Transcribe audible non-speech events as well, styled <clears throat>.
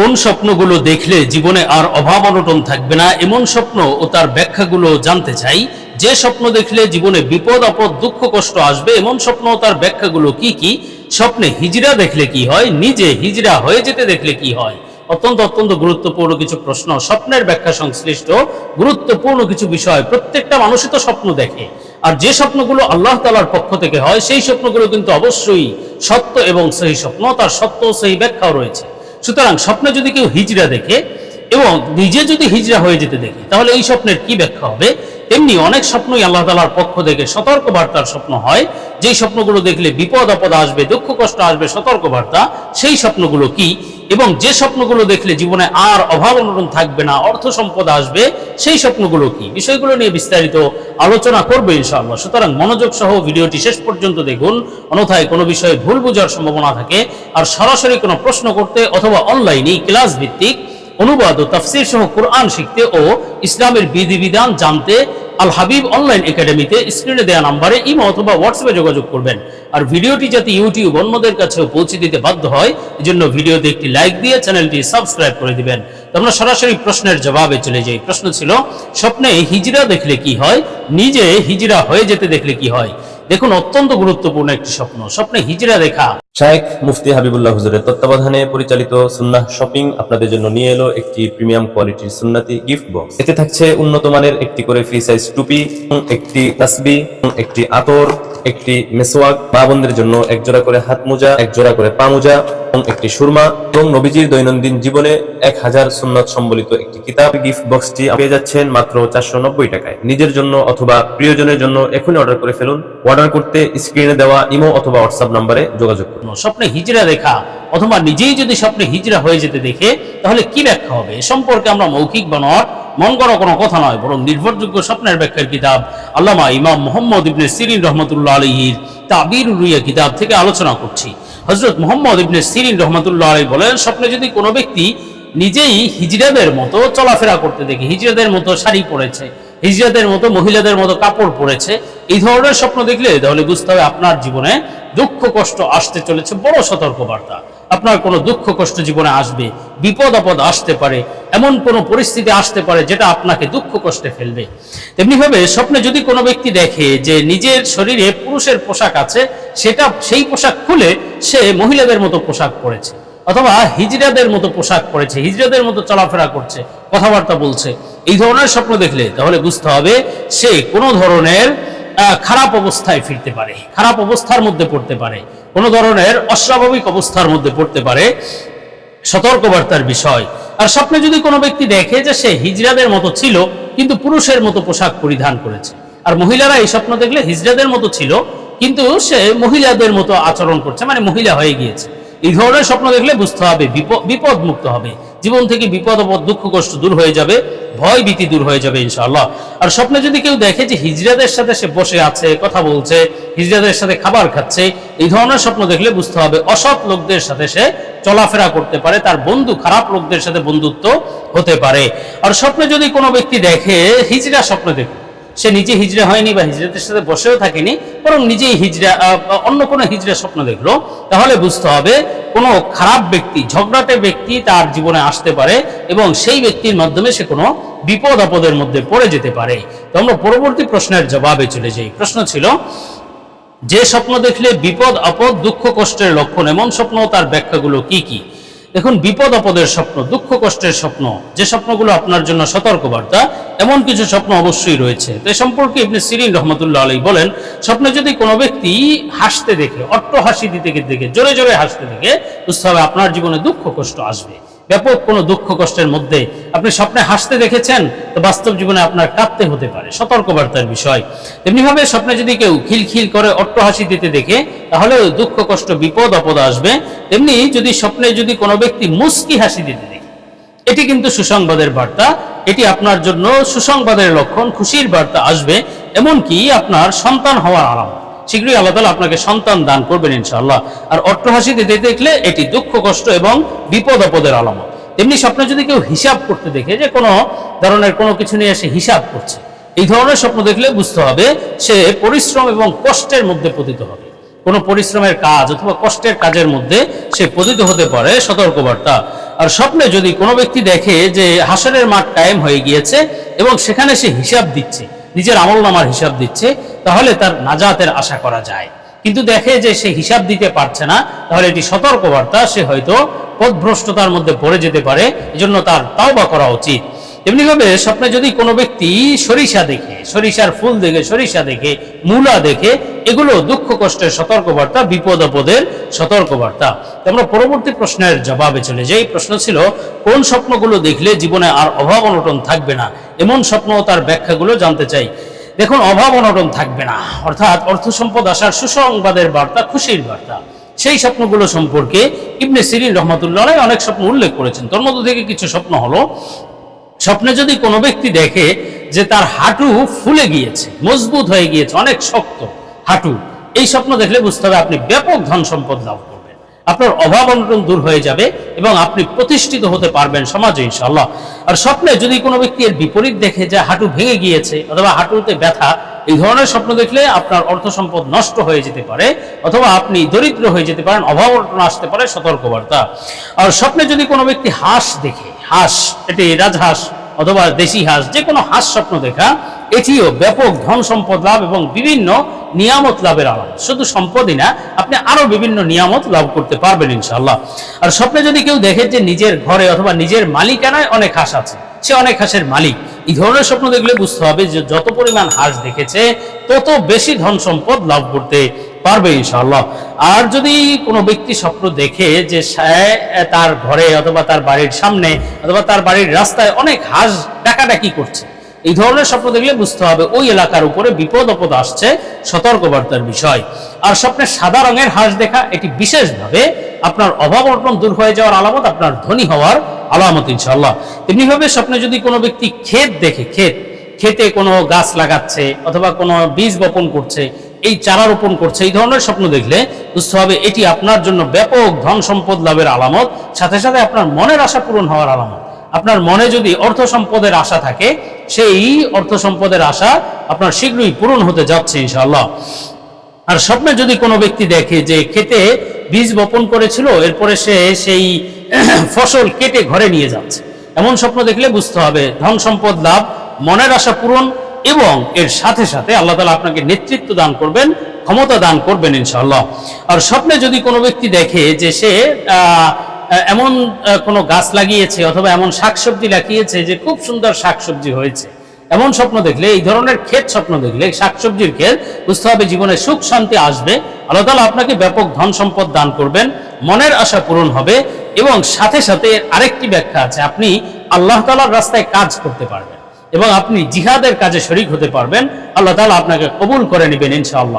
কোন স্বপ্নগুলো দেখলে জীবনে আর অভাব অনটন থাকবে না? এমন স্বপ্ন ও তার ব্যাখ্যাগুলো জানতে চাই। যে স্বপ্ন দেখলে জীবনে বিপদ, আপদ, দুঃখ, কষ্ট আসবে, এমন স্বপ্ন ও তার ব্যাখ্যাগুলো কি কি? স্বপ্নে হিজড়া দেখলে কি হয়? নিজে হিজড়া হয়ে যেতে দেখলে কি হয়? অত্যন্ত অত্যন্ত গুরুত্বপূর্ণ কিছু প্রশ্ন। স্বপ্নের ব্যাখ্যা সংশ্লিষ্ট। গুরুত্বপূর্ণ কিছু বিষয়। প্রত্যেকটা মানুষই তো স্বপ্ন দেখে। আর যে স্বপ্নগুলো আল্লাহ তালার পক্ষ থেকে হয়, সেই স্বপ্নগুলো কিন্তু অবশ্যই সত্য এবং সেই স্বপ্ন। তার সত্য সেই ব্যাখ্যাও রয়েছে। সুতরাং স্বপ্নে যদি কেউ হিজড়া দেখে এবং নিজে যদি হিজড়া হয়ে যেতে দেখে, তাহলে এই স্বপ্নের কি ব্যাখ্যা হবে? তেমনি অনেক স্বপ্নই আল্লাহ তালার পক্ষ থেকে সতর্ক বার্তার স্বপ্ন হয়। যেই স্বপ্নগুলো দেখলে বিপদ আপদ আসবে দুঃখ কষ্ট আসবে সতর্ক বার্তা সেই স্বপ্নগুলো কি? এবং যে স্বপ্নগুলো দেখলে জীবনে আর অভাব অনটন থাকবে না, অর্থ সম্পদ আসবে, সেই স্বপ্নগুলো কি? বিষয়গুলো নিয়ে বিস্তারিত আলোচনা করবে ইনশাআল্লাহ। সুতরাং মনোযোগ সহ ভিডিওটি শেষ পর্যন্ত দেখুন। অন্যথায় কোনো বিষয়ে ভুল বোঝার সম্ভাবনা থাকে। আর সরাসরি কোনো প্রশ্ন করতে অথবা অনলাইনে ক্লাস ভিত্তিক অনুবাদ ও তাফসির সহ কোরআন শিখতে ও ইসলামের বিধিবিধান জানতে আল হাবিব অনলাইন একাডেমিতে স্ক্রিনে দেওয়া নাম্বারে ইমো অথবা হোয়াটসঅ্যাপে যোগাযোগ করবেন। আর ভিডিওটি যাতে ইউটিউব অন্যদের কাছেও পৌঁছে দিতে বাধ্য হয়, এজন্য ভিডিওতে একটি লাইক দিয়ে চ্যানেলটি সাবস্ক্রাইব করে দিবেন। আমরা সরাসরি প্রশ্নের জবাবে চলে যাই। প্রশ্ন ছিল, স্বপ্নে হিজরা দেখলে কি হয়? নিজে হিজরা হয়ে যেতে দেখলে কি হয়? দেখুন, অত্যন্ত গুরুত্বপূর্ণ একটি স্বপ্ন। স্বপ্নে হিজরা দেখা। শায়েখ মুফতি হাবিবুল্লাহ হুজুরের তত্ত্বাবধানে পরিচালিত সুন্নাহ শপিং আপনাদের জন্য নিয়ে এলো একটি প্রিমিয়াম কোয়ালিটির সুন্নাতি গিফট বক্স। এতে থাকছে উন্নত মানের একটি করে ফ্রি সাইজ টুপি, একটি তাসবি, একটি আতর, একটি মেসোয়াক মা জন্য এক জোড়া করে হাত মোজা এক জোড়া করে পা মোজা এবং একটি সুরমা এবং নবীজির দৈনন্দিন জীবনে এক হাজার সুন্নত সম্বলিত একটি কিতাব গিফট বক্সটি পেয়ে যাচ্ছেন মাত্র চারশো নব্বই টাকায়। নিজের জন্য অথবা প্রিয়জনের জন্য এখনই অর্ডার করে ফেলুন। অর্ডার করতে স্ক্রিনে দেওয়া ইমো অথবা হোয়াটসঅ্যাপ নাম্বারে যোগাযোগ করুন। স্বপ্নে হিজরা দেখা অথবা নিজেই যদি স্বপ্নে হিজরা হয়ে যেতে দেখে, তাহলে কি ব্যাখ্যা হবে? এ সম্পর্কে আমরা মৌখিক বা নট মন করা কোনো কথা নয়, বরং নির্ভরযোগ্য স্বপ্নের ব্যাখ্যার কিতাব আল্লামা ইমাম মোহাম্মদ ইবনে সিরিন রহমতুল্লাহ আলহির তাবির উরিয়া কিতাব থেকে আলোচনা করছি। হজরত মোহাম্মদ ইবনে সিরিন রহমতুল্লাহ আলী বলেন, স্বপ্নে যদি কোনো ব্যক্তি নিজেই হিজড়াদের মতো চলাফেরা করতে দেখে, হিজড়াদের মতো শাড়ি পরেছে হিজড়াদের মতো, মহিলাদের মতো কাপড় পরেছে। এই ধরনের স্বপ্ন দেখলে তাহলে বুঝতে হবে আপনার জীবনে দুঃখ, কষ্ট আসতে চলেছে, বড় সতর্কবার্তা। আপনার কোনো দুঃখ, কষ্ট জীবনে আসবে, বিপদ, আপদ আসতে পারে, এমন কোনো পরিস্থিতি আসতে পারে যেটা আপনাকে দুঃখ, কষ্টে ফেলবে। তেমনিভাবে স্বপ্নে যদি কোনো ব্যক্তি দেখে যে নিজের শরীরে পুরুষের পোশাক আছে, সেটা, সেই পোশাক খুলে সে মহিলাদের মতো পোশাক পরেছে, অথবা হিজড়াদের মতো পোশাক পরেছে হিজড়াদের মতো চলাফেরা করছে কথাবার্তা বলছে। এই ধরনের স্বপ্ন দেখলে তাহলে বুঝতে হবে সে কোনো ধরনের খারাপ অবস্থায় ফিরতে পারে, খারাপ অবস্থার মধ্যে পড়তে পারে, কোনো ধরনের অস্বাভাবিক অবস্থার মধ্যে পড়তে পারে। সতর্কবার্তার বিষয়। আর স্বপ্নে যদি কোনো ব্যক্তি দেখে যে সে হিজরাদের মতো ছিল, কিন্তু পুরুষের মতো পোশাক পরিধান করেছে। আর মহিলারা এই স্বপ্ন দেখলে হিজরাদের মতো ছিল, কিন্তু সে মহিলাদের মতো আচরণ করছে মানে মহিলা হয়ে গিয়েছে। এই ধরনের স্বপ্ন দেখলে বুঝতে হবে বিপ- বিপদ মুক্ত হবে। জীবন থেকে বিপদ দুঃখ, কষ্ট দূর হয়ে যাবে, ভয় ভীতি দূর হয়ে যাবে ইনশাআল্লাহ। আর স্বপ্নে যদি কেউ দেখে যে হিজরাদের সাথে সে বসে আছে, কথা বলছে হিজরাদের সাথে খাবার খাচ্ছে, এই ধরনের স্বপ্ন দেখলে বুঝতে হবে অসৎ লোকদের সাথে সে চলাফেরা করতে পারে, তার বন্ধু খারাপ লোকদের সাথে বন্ধুত্ব হতে পারে। আর স্বপ্নে যদি কোনো ব্যক্তি দেখে হিজরা স্বপ্ন দেখে সে নিজে হিজড়া হয়নি বা হিজড়াদের সাথে বসেও থাকেনি, বরং নিজেই হিজড়া অন্য কোনো হিজড়া স্বপ্ন দেখল। তাহলে বুঝতে হবে, কোনো খারাপ ব্যক্তি, ঝগড়াটে ব্যক্তি তার জীবনে আসতে পারে এবং সেই ব্যক্তির মাধ্যমে সে কোনো বিপদ আপদের মধ্যে পড়ে যেতে পারে। তো আমরা পরবর্তী প্রশ্নের জবাবে চলে যাই। প্রশ্ন ছিল, যে স্বপ্ন দেখলে বিপদ, আপদ, দুঃখ, কষ্টের লক্ষণ এমন স্বপ্ন, তার ব্যাখ্যাগুলো কি কি? দেখুন, বিপদ আপদের স্বপ্ন, দুঃখ কষ্টের স্বপ্ন, যে স্বপ্নগুলো আপনার জন্য সতর্কবার্তা, এমন কিছু স্বপ্ন অবশ্যই রয়েছে। তো সম্পর্কে ইবনে সিরিন রহমতুল্লাহ আলী বলেন, স্বপ্নে যদি কোনো ব্যক্তি হাসতে দেখে অট্ট হাসি দিতে দেখে, জোরে জোরে হাসতে দেখে বুঝতে হবে আপনার জীবনে দুঃখ, কষ্ট আসবে। ব্যাপক কোনো দুঃখ কষ্টের মধ্যে আপনি স্বপ্নে হাসতে দেখেছেন, তো বাস্তব জীবনে আপনার কাঁদতে হতে পারে। সতর্কবার্তার বিষয়। তেমনিভাবে স্বপ্নে যদি কেউ খিলখিল করে অট্ট হাসি দিতে দেখে তাহলে দুঃখ, কষ্ট, বিপদ, আপদ আসবে। তেমনি যদি স্বপ্নে যদি কোনো ব্যক্তি মুস্কি হাসি দিতে দেখে, এটি কিন্তু সুসংবাদের বার্তা। এটি আপনার জন্য সুসংবাদের লক্ষণ, খুশির বার্তা আসবে। এমনকি আপনার সন্তান হওয়ার আরাম শীঘ্রই আল্লাহ তালা আপনাকে সন্তান দান করবেন ইনশাআল্লাহ। আর অট্টহাসি দিতে দেখলে এটি দুঃখ, কষ্ট এবং বিপদ আপদের আলামত। তেমনি স্বপ্নে যদি কেউ হিসাব করতে দেখে যে কোনো ধরনের কোনো কিছু নিয়ে সে হিসাব করছে, এই ধরনের স্বপ্ন দেখলে বুঝতে হবে সে পরিশ্রম এবং কষ্টের মধ্যে পতিত হবে। কোনো পরিশ্রমের কাজ অথবা কষ্টের কাজের মধ্যে সে পতিত হতে পারে, সতর্কবার্তা। আর স্বপ্নে যদি কোনো ব্যক্তি দেখে যে হাসরের মাঠ কায়েম হয়ে গিয়েছে এবং সেখানে সে হিসাব দিচ্ছে নিজের আমল নামার হিসাব দিচ্ছে, তাহলে তার নাজাতের আশা করা যায়। কিন্তু দেখে যে সে হিসাব দিতে পারছে না, তাহলে এটি সতর্কবার্তা, সে হয়তো পদভ্রষ্টতার মধ্যে পড়ে যেতে পারে, এজন্য তার তাওবা করা উচিত। এমনিভাবে স্বপ্নে যদি কোনো ব্যক্তি সরিষা দেখে, সরিষার ফুল দেখে, সরিষা দেখে, মূলা দেখে, এগুলো দুঃখ কষ্টের সতর্কবার্তা বিপদ আপদের সতর্কবার্তা আমরা পরবর্তী প্রশ্নের জবাবে চলে যাই। প্রশ্ন ছিল, কোন স্বপ্নগুলো দেখলে জীবনে আর অভাব অনটন থাকবে না? এমন স্বপ্ন তার ব্যাখ্যাগুলো জানতে চাই। দেখুন, অভাব অনটন থাকবে না। অর্থাৎ অর্থ সম্পদ আসার সুসংবাদের বার্তা, খুশির বার্তা। সেই স্বপ্নগুলো সম্পর্কে ইবনে সিরিন রহমতুল্লাহ অনেক স্বপ্ন উল্লেখ করেছেন। তোর মধ্যে থেকে কিছু স্বপ্ন হলো স্বপ্নে যদি কোনো ব্যক্তি দেখে যে তার হাঁটু ফুলে গিয়েছে, মজবুত হয়ে গিয়েছে, অনেক শক্ত হাঁটু, এই স্বপ্ন দেখলে বুঝতে হবে আপনি ব্যাপক ধন সম্পদ লাভ করবেন। আপনার অভাব অনটন দূর হয়ে যাবে এবং আপনি প্রতিষ্ঠিত হতে পারবেন সমাজে ইনশাল্লাহ আর স্বপ্নে যদি কোনো ব্যক্তি এর বিপরীত দেখে যে হাঁটু ভেঙে গিয়েছে অথবা হাঁটুতে ব্যথা, এই ধরনের স্বপ্ন দেখলে আপনার অর্থ সম্পদ নষ্ট হয়ে যেতে পারে অথবা আপনি দরিদ্র হয়ে যেতে পারেন, অভাব অনটন আসতে পারে, সতর্কবার্তা। আর স্বপ্নে যদি কোনো ব্যক্তি হাঁস দেখে হাঁস, এটি রাজহাঁস অথবা দেশি হাঁস যে কোনো হাঁস স্বপ্ন দেখা, এটিও ব্যাপক ধন সম্পদ লাভ এবং বিভিন্ন নিয়ামত লাভের আলাপ শুধু সম্পদই না, আপনি আরও বিভিন্ন নিয়ামত লাভ করতে পারবেন ইনশাল্লাহ আর স্বপ্নে যদি কেউ দেখে যে নিজের ঘরে অথবা নিজের মালিকানায় অনেক হাঁস আছে, সে অনেক হাঁসের মালিক, এই ধরনের স্বপ্ন দেখলে বুঝতে হবে যে যত পরিমাণ হাঁস দেখেছে, তত বেশি ধন সম্পদ লাভ করতে পারবে ইনশাআল্লাহ। আর যদি কোনো ব্যক্তি স্বপ্ন দেখে যে তার ঘরে অথবা তার বাড়ির সামনে অথবা তার বাড়ির রাস্তায় অনেক হাঁস ডাকাডাকি করছে, এই ধরনের স্বপ্ন দেখলে বুঝতে হবে ওই এলাকার উপরে বিপদ আপদ আসছে সতর্কবার্তার বিষয়। আর স্বপ্নে সাদা রঙের হাঁস দেখা এটি বিশেষভাবে আপনার অভাব অর্পণ দূর হয়ে যাওয়ার আলামত, আপনার ধনী হওয়ার আলামত ইনশাল্লাহ তেমনিভাবে স্বপ্নে যদি কোনো ব্যক্তি ক্ষেত দেখে, ক্ষেত খেতে কোনো গাছ লাগাচ্ছে অথবা কোনো বীজ বপন করছে এই চারা রোপণ করছে, এই ধরনের স্বপ্ন দেখলে বুঝতে হবে এটি আপনার জন্য ব্যাপক ধন সম্পদ লাভের আলামত, সাথে সাথে আপনার মনের আশা পূরণ হওয়ার আলামত। আপনার মনে যদি অর্থ সম্পদের আশা থাকে, সেই অর্থ সম্পদের আশা আপনার শীঘ্রই পূরণ হতে যাচ্ছে ইনশাআল্লাহ। আর স্বপ্নে যদি কোনো ব্যক্তি দেখে যে খেতে বীজ বপন করেছিল, এরপরে সে সেই <clears throat> ফসল কেটে ঘরে নিয়ে যাচ্ছে, এমন স্বপ্ন দেখলে বুঝতে হবে ধন সম্পদ লাভ, মনের আশা পূরণ এবং এর সাথে সাথে আল্লাহ তালা আপনাকে নেতৃত্ব দান করবেন, ক্ষমতা দান করবেন ইনশাআল্লাহ। আর স্বপ্নে যদি কোনো ব্যক্তি দেখে যে সে এমন কোনো গাছ লাগিয়েছে অথবা এমন শাকসবজি লাগিয়েছে যে খুব সুন্দর শাকসবজি হয়েছে, এমন স্বপ্ন দেখলে, এই ধরনের ক্ষেত স্বপ্ন দেখলে, শাকসবজির ক্ষেত বুঝতে হবে জীবনে সুখ শান্তি আসবে। আল্লাহ তালা আপনাকে ব্যাপক ধন সম্পদ দান করবেন, মনের আশা পূরণ হবে এবং সাথে সাথে আরেকটি ব্যাখ্যা আছে, আপনি আল্লাহ তালার রাস্তায় কাজ করতে পারবেন। এবং আপনি জিহাদের কাজে শরিক হতে পারবেন। আল্লাহ তালা আপনাকে কবুল করে নেবেন ইনশাআল্লাহ।